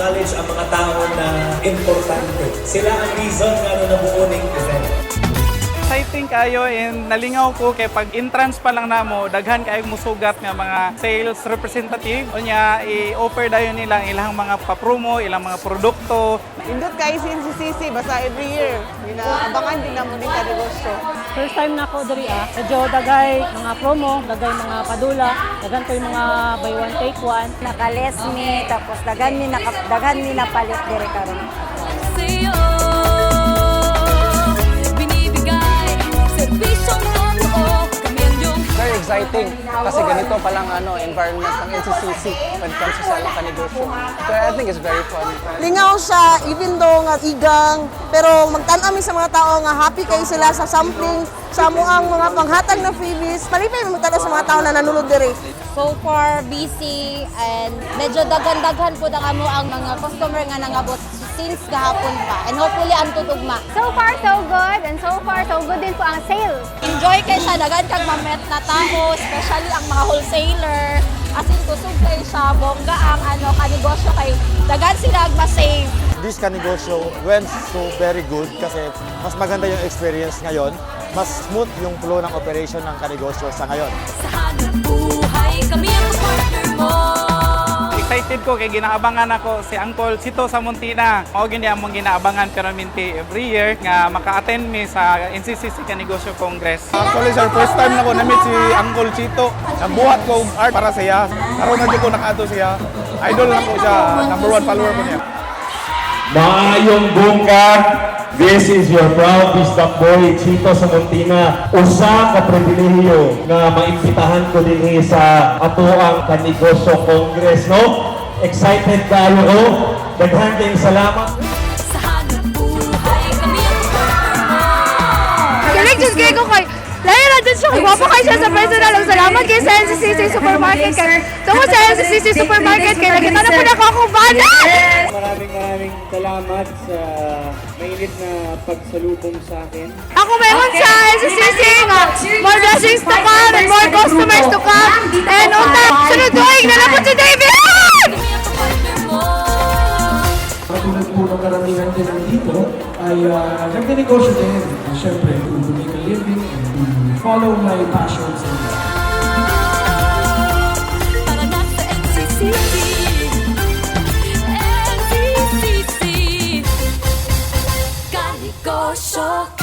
acknowledge ang mga tao na importante. Sila ang reason nga na nabuo ng event. Exciting kayo and nalingaw ko kay pag entrance pa lang namo daghan kayo musugat nga mga sales representative unya i-offer dayon nila ang ilang mga pa-promo, ilang mga produkto. Indot kay sin si Sisi basta every year. Inaabangan din naman din ka negosyo. First time na ako diri ah. Medyo dagay mga promo, dagay mga padula, daghan ko yung mga buy one take one. Nakales mi, tapos dagan mi, naka, dagan mi napalit dire karon. sa'yo Binibigay Exciting kasi ganito palang ano, environment ng NCCC when it comes to selling ka negosyo. So I think it's very fun. Lingaw siya, even though nga igang, pero magtanami sa mga tao nga happy kayo sila sa sampling, sa mo ang mga panghatag na freebies. Malipay mo sa mga tao na nanulog diri. So far, busy and medyo daghan-daghan po ang amo ang mga customer nga nangabot since gahapon pa. And hopefully ang tutugma. So far, so good. And so far, so good din po ang sales. Enjoy kay siya, daghan kag mamet na tao, especially ang mga wholesaler. As in, kusog kay siya, bongga ang ano, kanegosyo kay daghan sila ag save this kanegosyo went so very good kasi mas maganda yung experience ngayon. Mas smooth yung flow ng operation ng kanegosyo sa ngayon. Sa hanap buhay Kami ang partner mo Excited ko kay ginaabangan ako si Uncle Sito sa Muntina. Mao gini among ginaabangan pero minti every year nga maka-attend mi sa NCCC Kanegosyo Congress. Actually, sir, first time na ko na-meet si Uncle Chito. Nagbuhat ko og art para siya. Karoon na dyan ko nakato siya. Idol na ko siya. Number one follower ko niya. Maayong bungkag, this is your proud Vista Boy, Chito sa Montina. Usa ka pribilehiyo nga maimbitahan ko din sa ato ang Kanegosyo Congress, no? Excited kayo ko. Daghan kayong salamat. Galing dyan kayo ko kay Layo na dyan siya. Gwapo kayo siya sa personal. Ang Salamat kayo sa NCCC Supermarket. Kay, tungo sa NCCC Supermarket. Kaya nakita na po na ako bana. Maraming maraming salamat sa mainit na pagsalubong sa akin. Ako mayroon sa NCCC. More blessings to come and more customers to come. Katulad po ng karamihan din dito ay ah, uh, nagninegosyo din. Siyempre, to make a living and to follow my passions and life. Negosyo